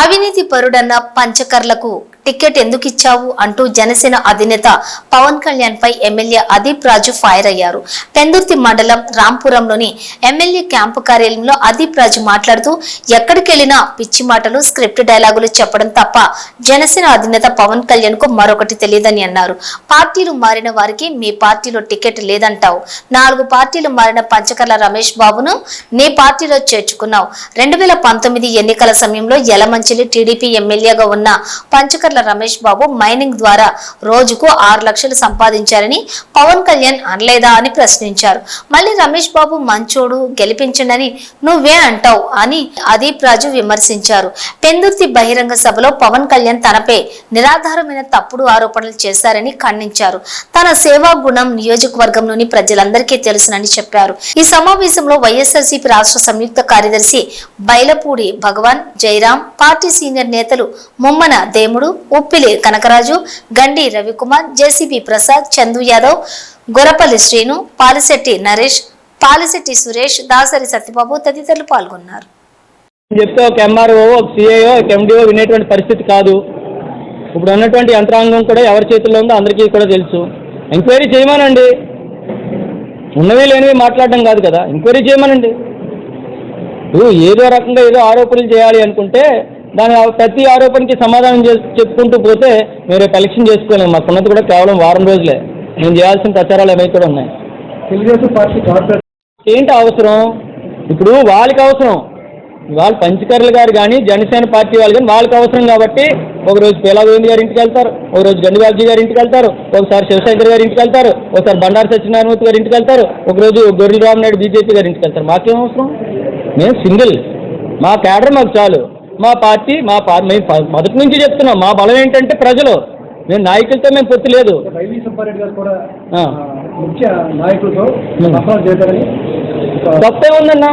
అవినీతి పరుడన్న పంచకర్లకు టికెట్ ఎందుకు ఇచ్చావు అంటూ జనసేన అధినేత పవన్ కళ్యాణ్ పై ఎమ్మెల్యే అదీప్ రాజు ఫైర్ అయ్యారు. పెందుర్తి మండలం రాంపురంలోని ఎమ్మెల్యే క్యాంపు కార్యాలయంలో అదీప్ రాజు మాట్లాడుతూ ఎక్కడికెళ్ళినా పిచ్చి మాటలు స్క్రిప్ట్ డైలాగులు చెప్పడం తప్ప జనసేన అధినేత పవన్ కళ్యాణ్కు మరొకటి తెలియదని అన్నారు. పార్టీలు మారిన వారికి మీ పార్టీలో టికెట్ లేదంటావు. నాలుగు పార్టీలు మారిన పంచకర్ల రమేష్ బాబును నీ పార్టీలో చేర్చుకున్నావు. రెండు వేల పంతొమ్మిది ఎన్నికల సమయంలో యలమంచిలి టీడీపీ ఎమ్మెల్యేగా ఉన్న పంచకర్ల రమేష్ బాబు మైనింగ్ ద్వారా రోజుకు ఆరు లక్షలు సంపాదించారని పవన్ కళ్యాణ్ అనలేదా అని ప్రశ్నించారు. మళ్ళీ రమేష్ బాబు మంచోడు గెలిపించండని నువ్వే అంటావు అని అదీప్ రాజు విమర్శించారు. పెందుర్తి బహిరంగ సభలో పవన్ కళ్యాణ్ తనపై నిరాధారమైన తప్పుడు ఆరోపణలు చేశారని ఖండించారు. తన సేవా గుణం నియోజకవర్గంలోని ప్రజలందరికీ తెలుసునని చెప్పారు. ఈ సమావేశంలో వైఎస్ఆర్సీపీ రాష్ట్ర సంయుక్త కార్యదర్శి బైలపూడి భగవాన్ జయరాం పార్టీ సీనియర్ నేతలు ముమ్మన దేముడు ఉప్పిలి కనకరాజు గండి రవికుమార్ జేసీబీ ప్రసాద్ చందు యాదవ్ గొరపల్లి శ్రీను పాలిశెట్టి నరేష్ పాలిశెట్టి సురేష్ దాసరి సత్యబాబు తదితరులు పాల్గొన్నారు. చెప్తే ఒక ఎంఆర్ఓ ఒక సిఐఓ ఒక ఎండిఓ వినేటువంటి పరిస్థితి కాదు. ఇప్పుడు ఉన్నటువంటి యంత్రాంగం కూడా ఎవరి చేతుల్లో ఉందో అందరికీ కూడా తెలుసు. ఎంక్వైరీ చేయమనండి. ఉన్నవి లేనివి మాట్లాడడం కాదు కదా. ఎంక్వైరీ చేయమనండి. ఏదో రకంగా ఏదో ఆరోపణలు చేయాలి అనుకుంటే దాని ప్రతి ఆరోపణకి సమాధానం చెప్పుకుంటూ పోతే మీరు కలెక్షన్ చేసుకోలేము. మాకున్నది కూడా కేవలం వారం రోజులే. నేను చేయాల్సిన ప్రచారాలు ఏమైతే కూడా ఉన్నాయి. తెలుగుదేశం పార్టీ కార్పొరేట్ ఏంటి అవసరం? ఇప్పుడు వాళ్ళకి అవసరం. వాళ్ళు పంచకర్ల గారు కానీ జనసేన పార్టీ వాళ్ళు కానీ వాళ్ళకి అవసరం కాబట్టి ఒకరోజు పీలాగోవింద్ గారి ఇంటికి వెళ్తారు. ఒకరోజు గండిబాబుజీ గారి ఇంటికి వెళ్తారు. ఒకసారి శివశంకర్ గారి ఇంటికి వెళ్తారు. ఒకసారి బండారు సత్యనారాయణమూర్తి గారి ఇంటికి వెళ్తారు. ఒకరోజు గొర్రెల రామనాయుడు బీజేపీ గారి ఇంటికి వెళ్తారు. మాకేం అవసరం? మేము సింగిల్. మా క్యాడర్ మాకు చాలు. మా పార్టీ మా పార్టీ మేము మొదటి నుంచి చెప్తున్నాం మా బలం ఏంటంటే ప్రజలు. మేము నాయకులతో మేము పొత్తు లేదు. తప్పే ఉందన్నా.